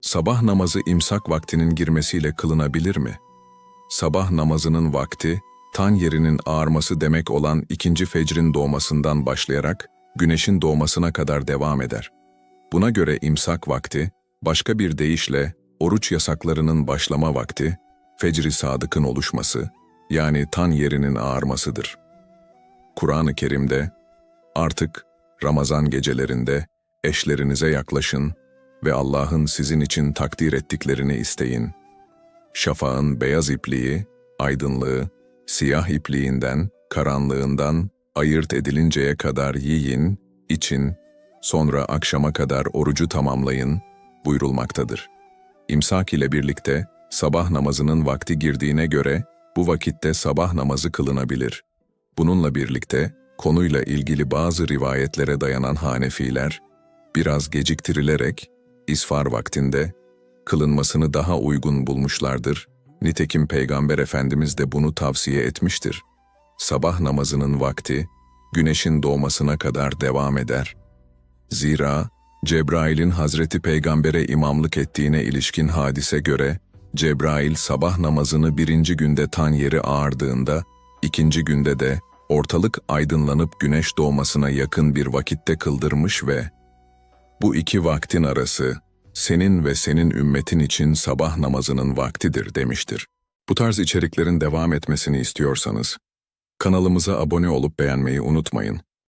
Sabah namazı imsak vaktinin girmesiyle kılınabilir mi? Sabah namazının vakti, tan yerinin ağarması demek olan ikinci fecrin doğmasından başlayarak güneşin doğmasına kadar devam eder. Buna göre imsak vakti, başka bir deyişle oruç yasaklarının başlama vakti, fecri sadıkın oluşması, yani tan yerinin ağarmasıdır. Kur'an-ı Kerim'de, artık Ramazan gecelerinde eşlerinize yaklaşın ve Allah'ın sizin için takdir ettiklerini isteyin. Şafağın beyaz ipliği, aydınlığı, siyah ipliğinden, karanlığından ayırt edilinceye kadar yiyin, için, sonra akşama kadar orucu tamamlayın buyurulmaktadır. İmsak ile birlikte sabah namazının vakti girdiğine göre bu vakitte sabah namazı kılınabilir. Bununla birlikte konuyla ilgili bazı rivayetlere dayanan Hanefiler, biraz geciktirilerek isfar vaktinde kılınmasını daha uygun bulmuşlardır. Nitekim Peygamber Efendimiz de bunu tavsiye etmiştir. Sabah namazının vakti, güneşin doğmasına kadar devam eder. Zira, Cebrail'in Hazreti Peygamber'e imamlık ettiğine ilişkin hadise göre, Cebrail sabah namazını birinci günde tan yeri ağardığında, ikinci günde de ortalık aydınlanıp güneş doğmasına yakın bir vakitte kıldırmış ve bu iki vaktin arası senin ve senin ümmetin için sabah namazının vaktidir demiştir. Bu tarz içeriklerin devam etmesini istiyorsanız kanalımıza abone olup beğenmeyi unutmayın.